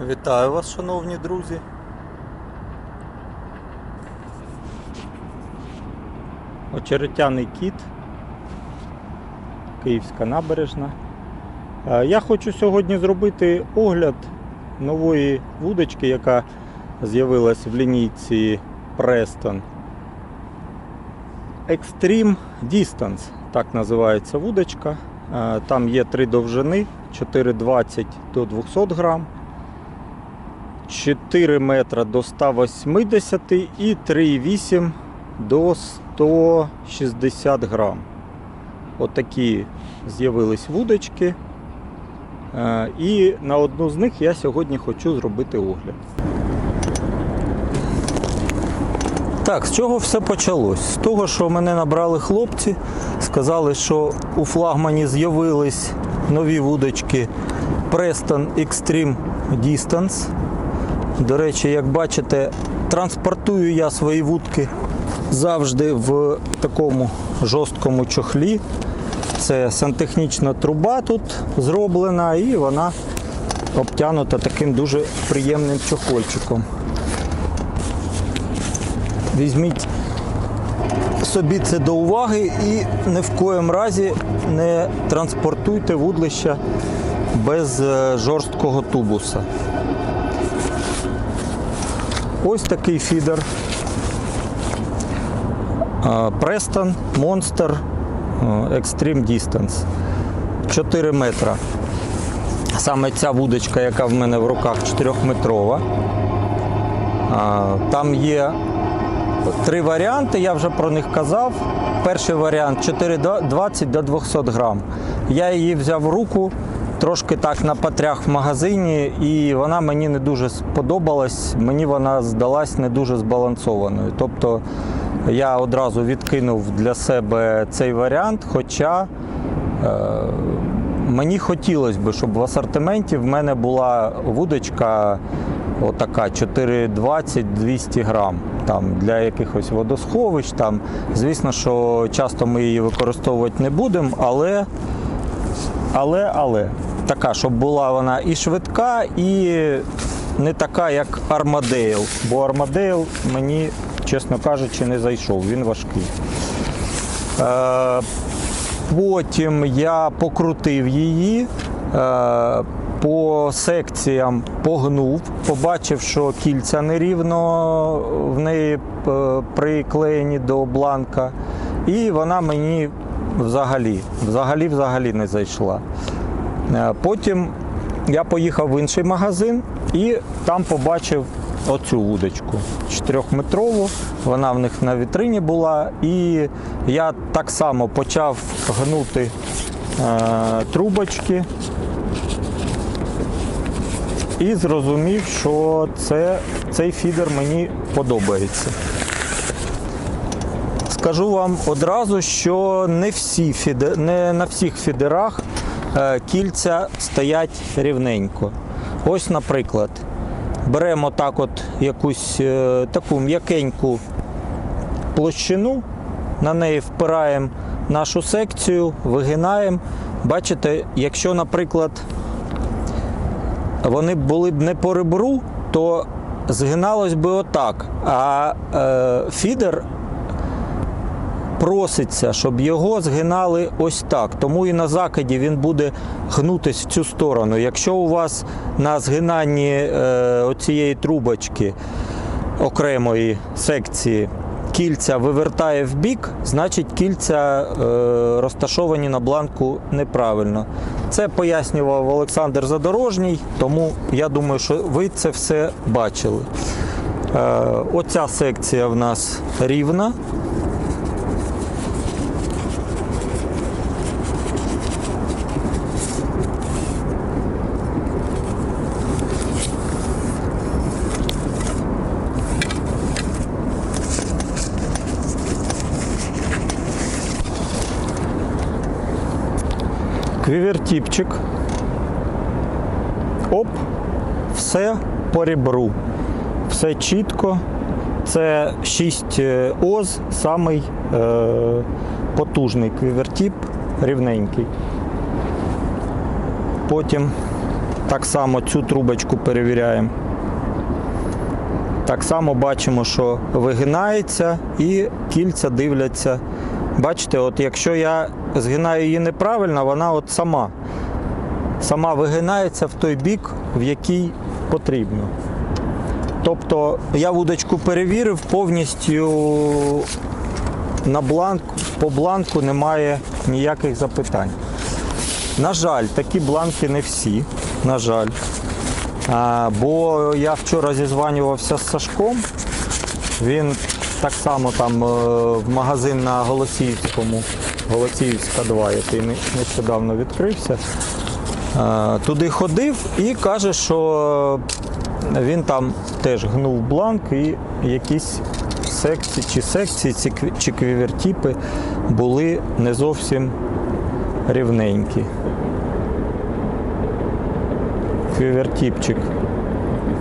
Вітаю вас, шановні друзі. Очеретяний кіт. Київська набережна. Е, Я хочу сьогодні зробити огляд нової вудочки, яка з'явилась в лінійці Preston. Extreme Distance, так називається вудочка. Е, Там є три довжини 4,20 до 200 грам. 4 метра до 180 і 3,8 до 160 грам. Отакі з'явились вудочки. Е, І на одну з них я сьогодні хочу зробити огляд. Так, з чого все почалось? З того, що мене набрали хлопці, сказали, що у флагмані з'явились нові вудочки Preston Extreme Distance. До речі, як бачите, транспортую я свої вудки завжди в такому жорсткому чохлі. Це сантехнічна труба тут зроблена і вона обтянута таким дуже приємним чохольчиком. Візьміть собі це до уваги і ні в коєм разі не транспортуйте вудлища без е, жорсткого тубуса. Ось такий фідер. Preston Monster Extreme Distance. 4 метра. Саме ця вудочка, яка в мене в руках 4-метрова. Там є три варіанти, я вже про них казав. Перший варіант 4,20 до 200 грам. Я її взяв в руку, трошки так на патрях в магазині, і вона мені не дуже сподобалась. Мені вона здалась не дуже збалансованою. Тобто я одразу відкинув для себе цей варіант, хоча е, мені хотілося б, щоб в асортименті в мене була вудочка отака 4,20-200 грам. Там, для якихось водосховищ. Там. Звісно, що часто ми її використовувати не будемо, але, але, але така, щоб була вона і швидка, і не така, як Армадейл. Бо Армадейл мені, чесно кажучи, не зайшов, він важкий. Е, Потім я покрутив її, е, по секціям погнув, побачив, що кільця нерівно в неї е, приклеєні до бланка, і вона мені взагалі, взагалі, взагалі не зайшла. Е, Потім я поїхав в інший магазин і там побачив оцю вудочку чотирьохметрову. Вона в них на вітрині була. І я так само почав гнути е, трубочки і зрозумів, що це, цей фідер мені подобається. Скажу вам одразу, що не, всі фіде, не на всіх фідерах кільця стоять рівненько. Ось, наприклад, беремо так от якусь е, таку м'якеньку площину, на неї впираємо нашу секцію, вигинаємо. Бачите, якщо, наприклад, вони були б не по ребру, то згиналось би отак. А е, фідер проситься, щоб його згинали ось так. Тому і на закиді він буде гнутись в цю сторону. Якщо у вас на згинанні е, оцієї трубочки окремої секції кільця вивертає в бік, значить кільця е, розташовані на бланку неправильно. Це пояснював Олександр Задорожній, тому я думаю, що ви це все бачили. Е, оця секція в нас рівна. Квівертіпчик. Оп, все по ребру. Все чітко. Це 6 оз, самий е, потужний квівертіп, рівненький. Потім Так само цю трубочку перевіряємо. Так само бачимо, що вигинається і кільця дивляться. Бачите, от якщо я згинаю її неправильно, вона от сама, сама вигинається в той бік, в який потрібно. Тобто я вудочку перевірив, повністю на бланк, по бланку немає ніяких запитань. На жаль, такі бланки не всі. На жаль. А, бо я вчора зізванювався з Сашком. Він так само там е, в магазин на Голосіївському, Голосіївська 2, який нещодавно відкрився. Туди ходив і каже, що він там теж гнув бланк і якісь секції чи секції, чи квівертіпи були не зовсім рівненькі. Квівертіпчик.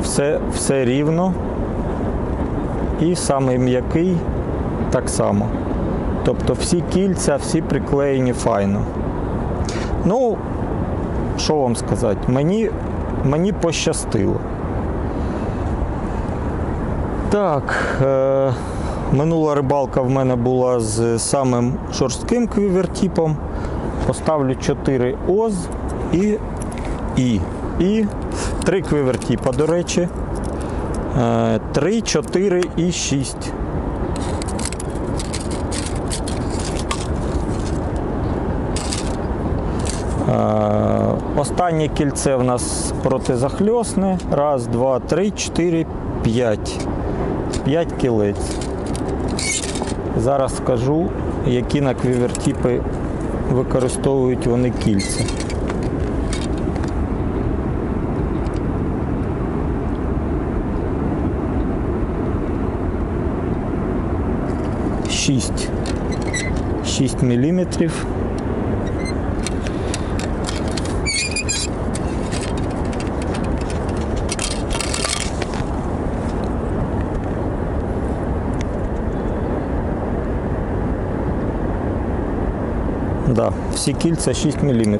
Все, все рівно. І самий м'який так само. Тобто всі кільця, всі приклеєні файно. Ну, що вам сказати, мені, мені пощастило. Так, е, минула рибалка в мене була з самим жорстким квівертіпом. Поставлю 4 оз і і. І 3 квівертіпа, до речі. 3, 4 і 6. Е, Останнє кільце в нас протизахльосне. Раз, два, три, чотири, п'ять. П'ять кілець. Зараз скажу, які на квівертіпи використовують вони кільця. Шість. Шість міліметрів. Да, всі кільця 6 мм.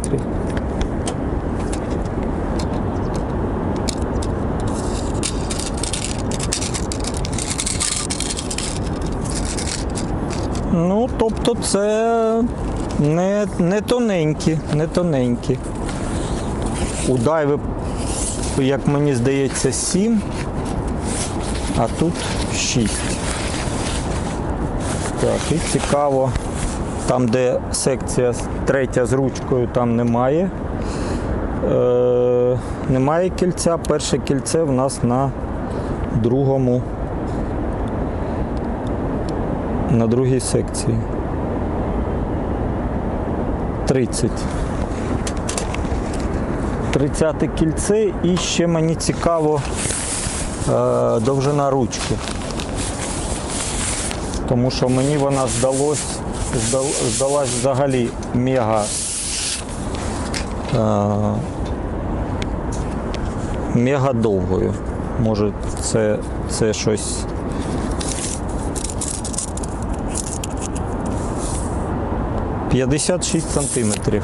Ну, тобто це не, не тоненькі, не тоненькі. У дайви, як мені здається, 7, а тут 6. Так, і цікаво. Там, де секція третя з ручкою, там немає. Е, немає кільця. Перше кільце в нас на другому. На другій секції. 30. 30 кільце і ще мені цікаво е, довжина ручки. Тому що мені вона здалось, здал- здалась взагалі мега. Е, мега довгою. Може це, це щось. П'ятдесят шість сантиметрів.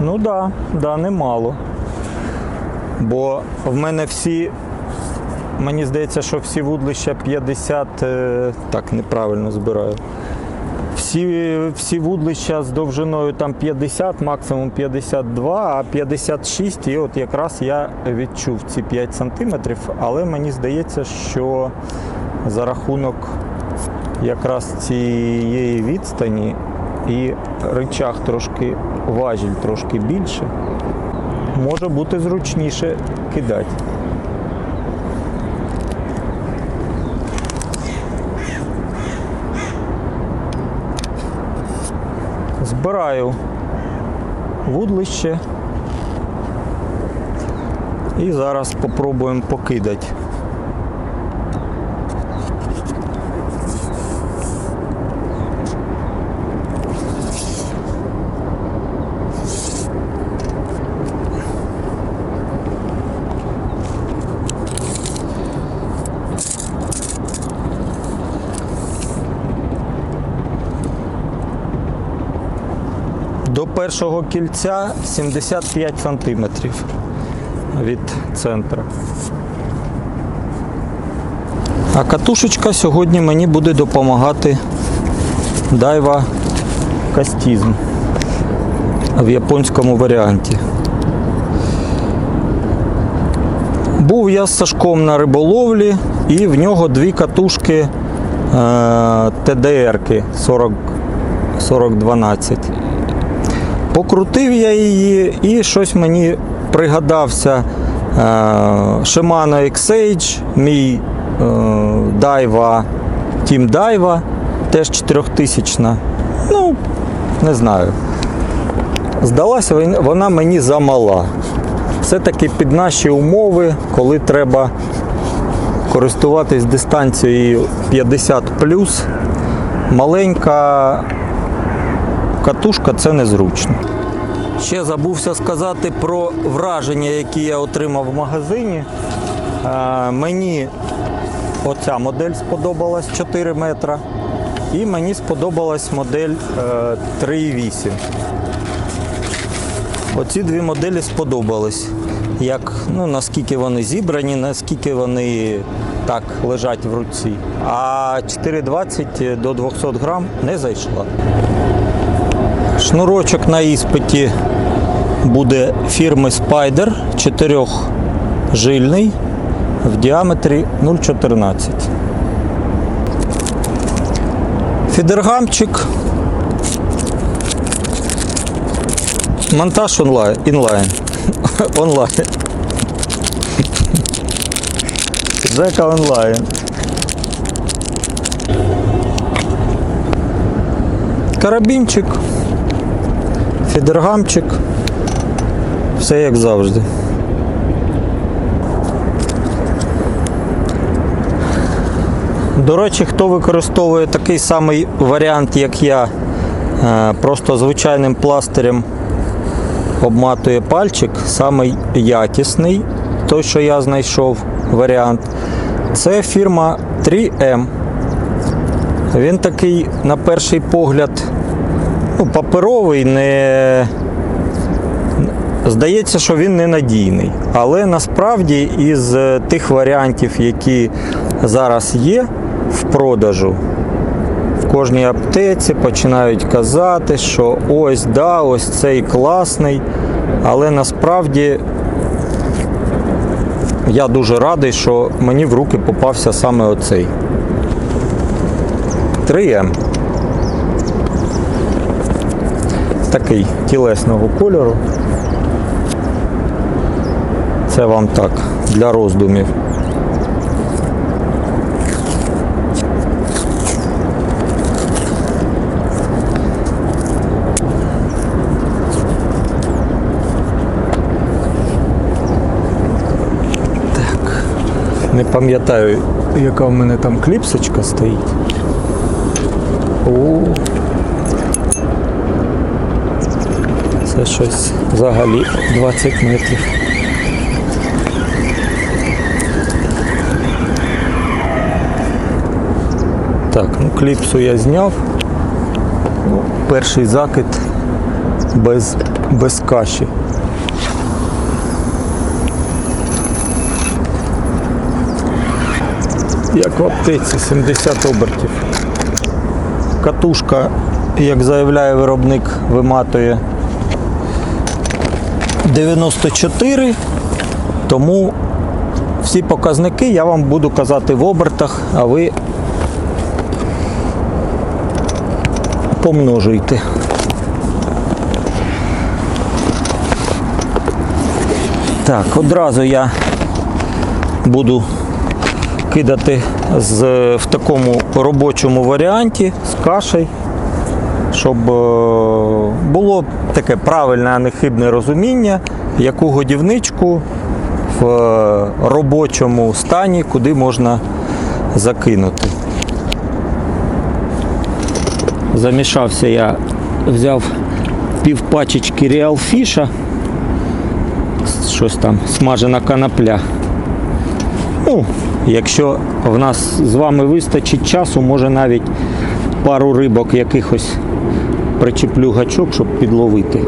Ну да, да, немало. Бо в мене всі Мені здається, що всі вудлища 50, е, так неправильно збираю. Всі, всі вудлища з довжиною там 50, максимум 52, а 56. І от якраз я відчув ці 5 сантиметрів, але мені здається, що за рахунок якраз цієї відстані і рычаг трошки важіль трошки більше, може бути зручніше кидати. Збираю вудлище і зараз спробуємо покидати. До першого кільця 75 сантиметрів від центру. А катушечка сьогодні мені буде допомагати дайва кастізм в японському варіанті. Був я з Сашком на риболовлі, і в нього дві катушки е, ТДРки 40, 4012. Покрутив я її і щось мені пригадався е, Shimano X-Age, мій е, Daiwa, Team Daiwa, теж 4000. Ну, не знаю. Здалася вона мені замала. Все-таки під наші умови, коли треба користуватись дистанцією 50 маленька катушка це незручно. Ще забувся сказати про враження, які я отримав в магазині. Е, Мені оця модель сподобалась 4 метра. І мені сподобалась модель е, 3,8. Оці дві моделі сподобались. Як, ну, наскільки вони зібрані, наскільки вони так лежать в руці. А 4,20 до 200 грам не зайшла. Шнурочок на іспиті буде фірми Spider 4-жильний в діаметрі 0,14. Фідергамчик. Монтаж онлайн. інлайн. онлайн. Жека онлайн. Карабінчик. Фідергамчик. Все як завжди. До речі, хто використовує такий самий варіант, як я, е, просто звичайним пластирем обматує пальчик, самий якісний, той, що я знайшов варіант, це фірма 3M. Він такий, на перший погляд, ну, паперовий, не. Здається, що він ненадійний. Але насправді із е, тих варіантів, які зараз є в продажу, в кожній аптеці починають казати, що ось да, ось цей класний. Але насправді я дуже радий, що мені в руки попався саме оцей. 3М. Такий тілесного кольору. Це вам так, для роздумів. Так. Не пам'ятаю, яка в мене там кліпсочка стоїть. О. Це щось взагалі 20 метрів. Так, ну кліпсу я зняв. Ну, перший закид без, без каші. Як в аптеці 70 обертів. Катушка, як заявляє виробник, виматує 94, тому всі показники я вам буду казати в обертах, а ви помножуйте. Так, одразу я буду кидати з, в такому робочому варіанті з кашею, щоб е, було таке правильне, а не хибне розуміння, яку годівничку в е, робочому стані, куди можна закинути. Замішався я, взяв пів пачечки Real Fish, щось там, смажена канапля. Ну, якщо в нас з вами вистачить часу, може навіть пару рибок якихось причеплю гачок, щоб підловити.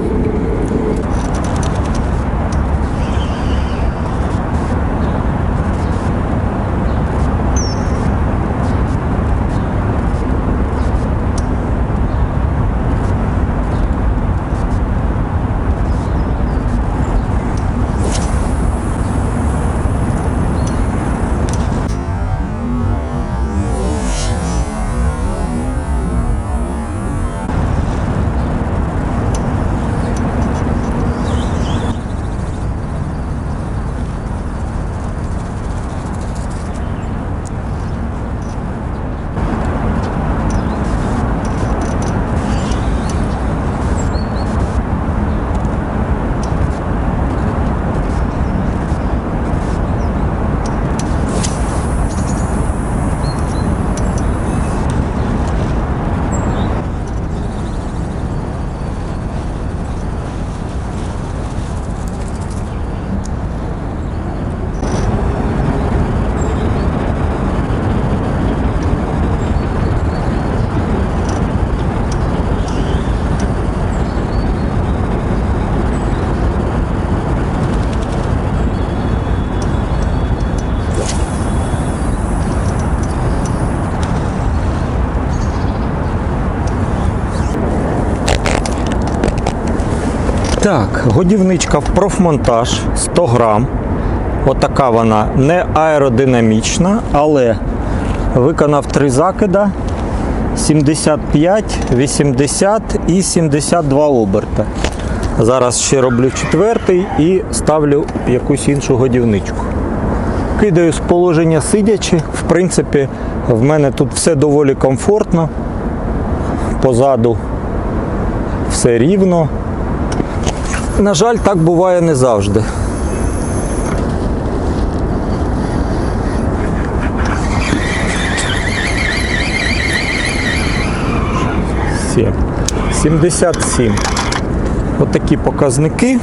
Так, годівничка в профмонтаж 100 грам. Отака вона не аеродинамічна, але виконав три закида 75, 80 і 72 оберта. Зараз ще роблю четвертий і ставлю якусь іншу годівничку. Кидаю з положення сидячи. В принципі, в мене тут все доволі комфортно. Позаду все рівно. На жаль, так буває не завжди. Сім. 77. Отакі показники.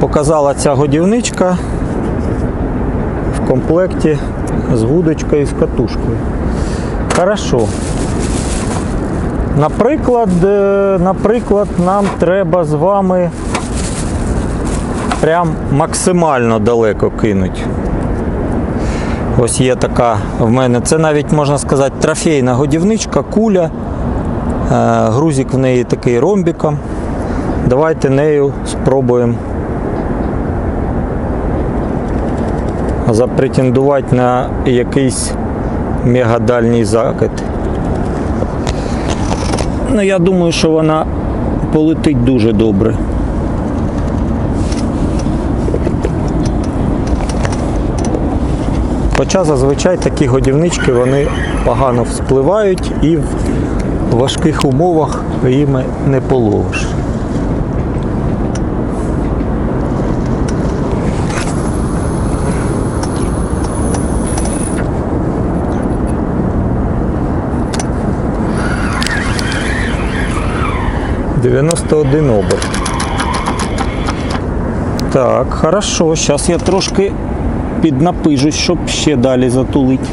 Показала ця годівничка в комплекті з вудочкою і з катушкою. Хорошо. Наприклад, е, наприклад, нам треба з вами прям максимально далеко кинути. Ось є така в мене. Це навіть можна сказати трофейна годівничка, куля. Е, Грузик в неї такий ромбіком. Давайте нею спробуємо запретендувати на якийсь мегадальній закид. Ну, я думаю, що вона полетить дуже добре. Хоча зазвичай такі годівнички вони погано вспливають і в важких умовах їм не половиш. Дев'яносто один оберт. Так, хорошо. Зараз я трошки піднапижусь, щоб ще далі затулити.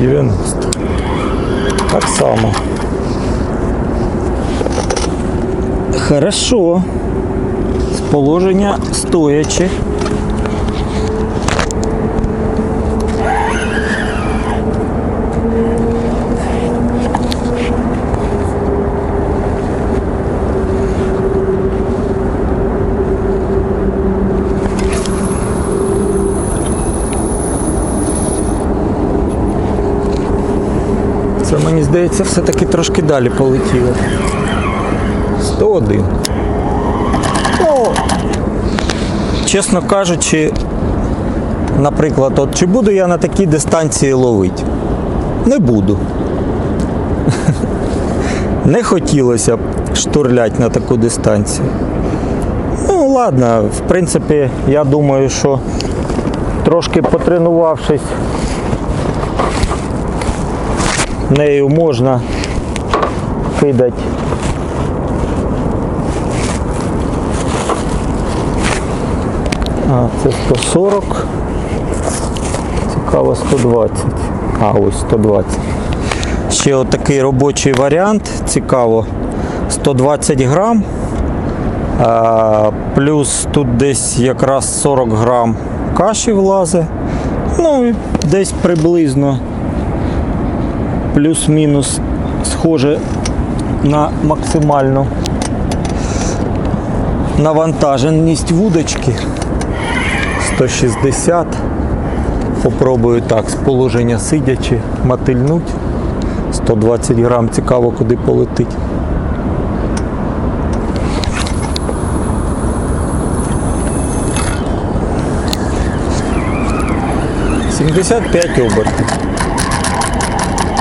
Дев'яносто. Так само. Хорошо. З положення стоячи. Це мені здається, все-таки трошки далі полетіло. 101. Ну, чесно кажучи, наприклад, от, чи буду я на такій дистанції ловити? Не буду. Не хотілося б штурляти на таку дистанцію. Ну, ладно, в принципі, я думаю, що трошки потренувавшись, нею можна кидати. А, це 140. Цікаво 120. А, ось 120. Ще отакий робочий варіант. Цікаво. 120 грам. А, плюс тут десь якраз 40 грам каші влазить. Ну, і десь приблизно плюс-мінус схоже на максимальну навантаженість вудочки. 160. Попробую так, з положення сидячи, мотильнуть. 120 грам, цікаво, куди полетить. Сімдесят п'ять обертів.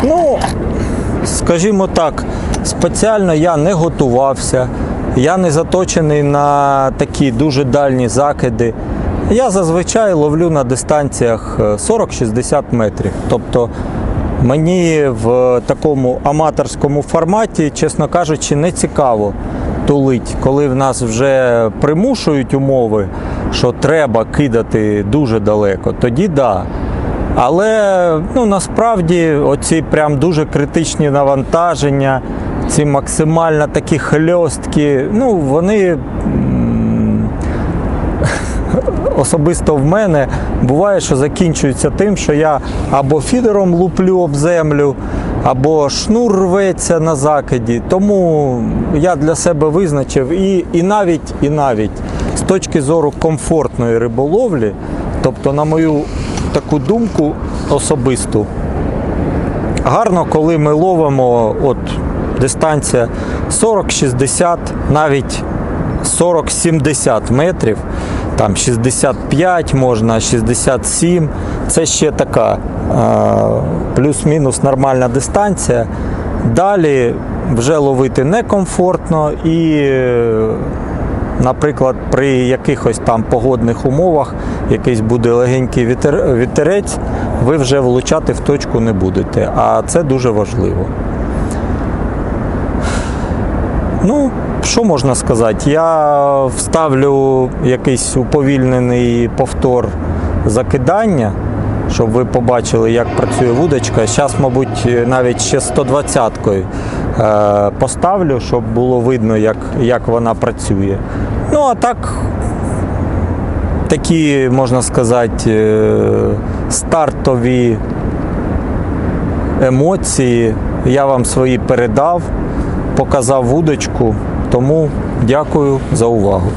Ну, скажімо так, спеціально я не готувався, я не заточений на такі дуже дальні закиди. Я зазвичай ловлю на дистанціях е, 40-60 метрів. Тобто мені в такому аматорському форматі, чесно кажучи, не цікаво тулить, коли в нас вже примушують умови, що треба кидати дуже далеко, тоді да. Але ну, насправді оці прям дуже критичні навантаження, ці максимально такі хльостки, ну вони особисто в мене буває, що закінчується тим, що я або фідером луплю об землю, або шнур рветься на закиді. Тому я для себе визначив і, і навіть, і навіть з точки зору комфортної риболовлі, тобто, на мою таку думку особисту, гарно, коли ми ловимо от дистанція 40-60, навіть 40-70 метрів, там 65 можна, 67. Це ще така е, плюс-мінус нормальна дистанція. Далі вже ловити некомфортно і, наприклад, при якихось там погодних умовах, якийсь буде легенький вітер, вітерець, ви вже влучати в точку не будете. А це дуже важливо. Ну, що можна сказати? Я вставлю якийсь уповільнений повтор закидання, щоб ви побачили, як працює вудочка. Зараз, мабуть, навіть ще 120-кою е, поставлю, щоб було видно, як, як вона працює. Ну, а так, такі, можна сказати, е, стартові емоції я вам свої передав, показав вудочку, тому дякую за увагу.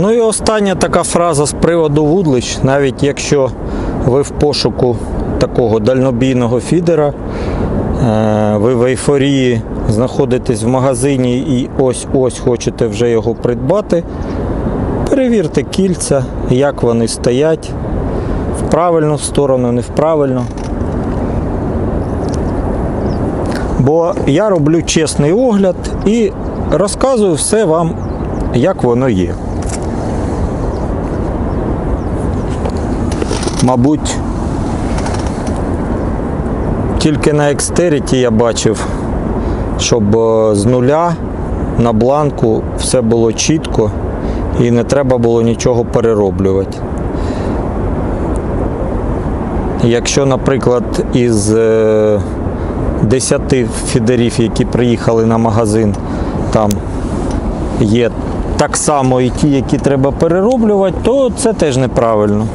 Ну і остання така фраза з приводу вудлищ, навіть якщо ви в пошуку такого дальнобійного фідера, е, ви в ейфорії знаходитесь в магазині і ось-ось хочете вже його придбати, перевірте кільця, як вони стоять, в правильну сторону, не в правильну. Бо я роблю чесний огляд і розказую все вам, як воно є. Мабуть, тільки на екстеріті я бачив, щоб е, з нуля на бланку все було чітко і не треба було нічого перероблювати. Якщо, наприклад, із е, 10 фідерів, які приїхали на магазин, там є так само і ті, які треба перероблювати, то це теж неправильно.